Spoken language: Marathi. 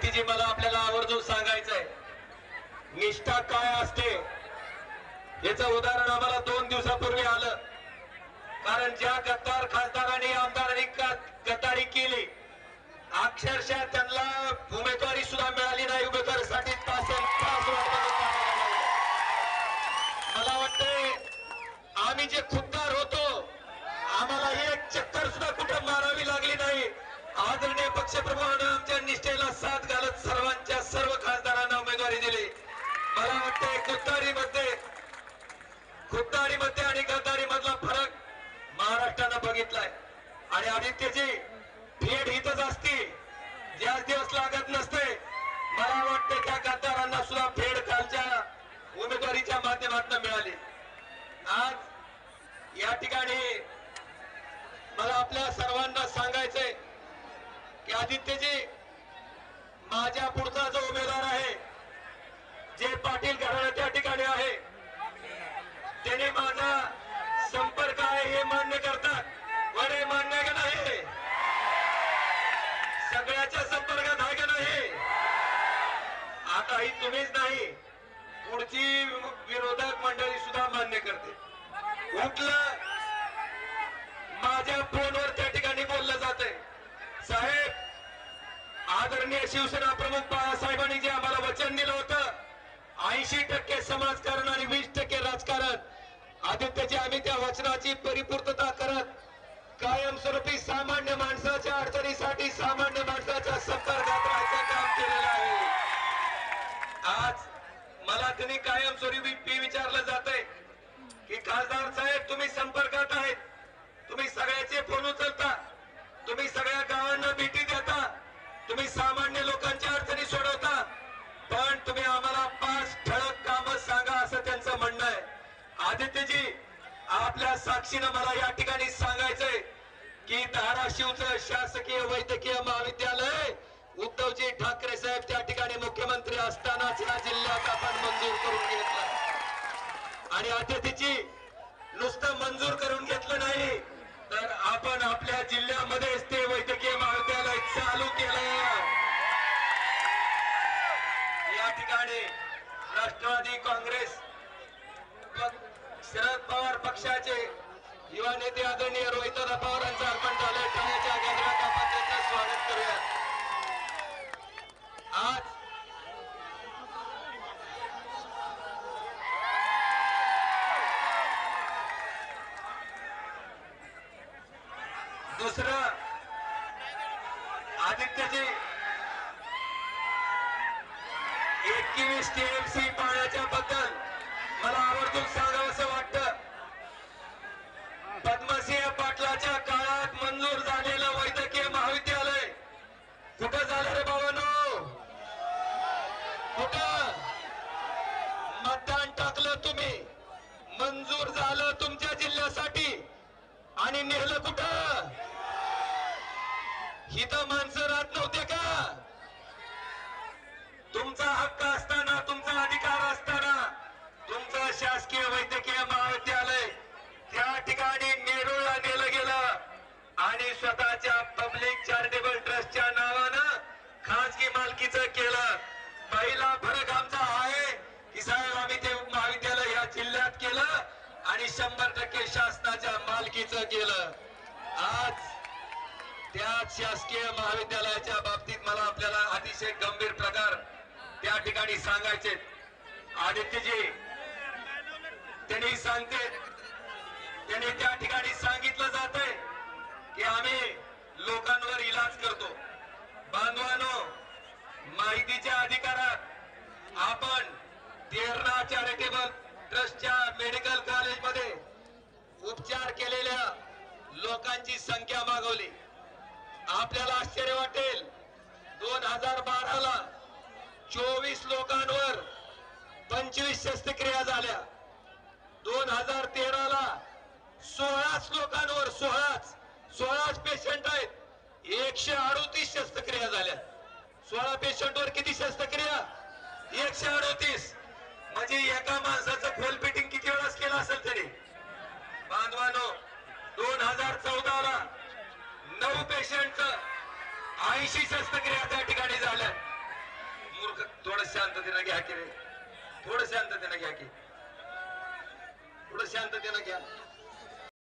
आदित्यजी मला आपल्याला आवर्जून सांगायचंय. निष्ठा काय असते याचं उदाहरण आम्हाला दोन दिवसापूर्वी आलं. कारण ज्या गद्दार खासदारांनी आमदारांनी गद्दारी केली अक्षरशः त्यांना उमेदवारी सुद्धा मिळाली नाही. उमेदवारीसाठी मला वाटतंय आम्ही जे खुद्दार होतो आम्हाला एक चक्कर सुद्धा कुठं मारावी लागली नाही. आदरणीय पक्षप्रमुखानं आमच्या निष्ठेला खुद्दारीमध्ये आणि गद्दारी मधला फरक महाराष्ट्रानं बघितलाय. आणि आदित्यजी भेट हितच असती ज्याच दिवस लागत नसते मला वाटतं त्या गद्दारांना सुद्धा फेड कालच्या उमेदवारीच्या माध्यमातून मिळाली. आज या ठिकाणी मला आपल्या सर्वांना सांगायचंय की आदित्यजी माझ्या पुढचा जो उमेदवार आहे जे पाटील घराणं त्या ठिकाणी आहे त्याने माझा संपर्क आहे हे मान्य करतात. वडे मान्य का नाही? सगळ्याच्या संपर्कात आहे का नाही? आता ही तुम्हीच नाही पुढची विरोधक मंडळी सुद्धा मान्य करते. कुठलं? माझ्या फोनवर त्या ठिकाणी बोललं जात साहेब आदरणीय शिवसेना प्रमुख बाळासाहेबांनी जे आम्हाला वचन दिलं होतं ऐंशी टक्के समाजकारण आणि वीस टक्के राजकारण आदित्यजी आम्ही त्या वचनाची परिपूर्तता करत कायमस्वरूपी सामान्य माणसाच्या अडचणीसाठी सामान्य माणसाच्या संपर्कात राहायचं काम केलेलं आहे. आज मला तुम्ही कायमस्वरूपी विचारलं जात आहे की खासदार साहेब तुम्ही संपर्कात आहेत. तुम्ही सगळ्याचे फोन उचलता. तुम्ही सगळ्या गावांना भेटी देता. तुम्ही सामान्य लोकांच्या आदित्यजी आपल्या साक्षीनं मला या ठिकाणी सांगायचंय की धाराशिवचं शासकीय वैद्यकीय महाविद्यालय उद्धवजी ठाकरे साहेब त्या ठिकाणी मुख्यमंत्री असतानाच या जिल्ह्यात आपण मंजूर करून घेतलं. आणि अतिथीची नुसतं मंजूर करून घेतलं नाही तर आपण आपल्या जिल्ह्यामध्येच ते वैद्यकीय महाविद्यालय चालू केलं. या ठिकाणी राष्ट्रवादी काँग्रेस शरद पवार पक्षाचे युवा नेते आदरणीय रोहितदा पवारांचं अर्पण झालं ठाण्याच्या गजरात आपण त्यांचं स्वागत करूया. आज दुसरं आदित्यजी एकवीस टीएमसी पाण्याच्या बद्दल मला आवर्जून सांग वाटतं पद्मसिंह पाटलाच्या काळात मंजूर झालेलं वैद्यकीय महाविद्यालय कुठं झालं रे बाबांनो कुठं मतदान टाकलं तुम्ही. मंजूर झालं तुमच्या जिल्ह्यासाठी. आणि नेलं कुठं? हिथं माणसं राहत नव्हते का? तुमचा हक्क असताना तुमचा अधिकार असताना तुमचं शासकीय वैद्यकीय महाविद्यालय त्या ठिकाणी नेरूळला नेलं गेलं. आणि स्वतःच्या पब्लिक चॅरिटेबल ट्रस्टच्या नावानं खाजगी मालकीचं केलं. पहिला फरक आमचा आहे की साहेब आम्ही ते महाविद्यालय या जिल्ह्यात केलं आणि शंभर टक्के शासनाच्या मालकीचं केलं. आज त्याच शासकीय महाविद्यालयाच्या बाबतीत मला आपल्याला अतिशय गंभीर प्रकार त्या ठिकाणी सांगायचे आदित्यजी त्यांनी सांगते त्यांनी त्या ठिकाणी सांगितलं जात की आम्ही लोकांवर इलाज करतो माहितीच्या अधिकारात आपण तेरणा चॅरिटेबल ट्रस्टच्या मेडिकल कॉलेजमध्ये उपचार केलेल्या लोकांची संख्या मागवली. आपल्याला आश्चर्य वाटेल दोन हजार बाराला चोवीस लोकांवर पंचवीस शस्त्रक्रिया झाल्या. दोन हजार तेराला सोळाच लोकांवर सोळाच सोळाच पेशंट आहेत. एकशे अडोतीस शस्त्रक्रिया झाल्या. सोळा पेशंटवर किती शस्त्रक्रिया? एकशे अडोतीस. म्हणजे एका माणसाचं खोल फिटिंग किती वेळाच केलं असेल तरी बांधवानो दोन हजार चौदा ला नऊ पेशंट ऐंशी शस्त्रक्रिया त्या ठिकाणी झाल्या. मूर्ख थोडं शांततेनं घ्या की रे. थोडं शांततेनं घ्या की. थोडं शांततेनं घ्या.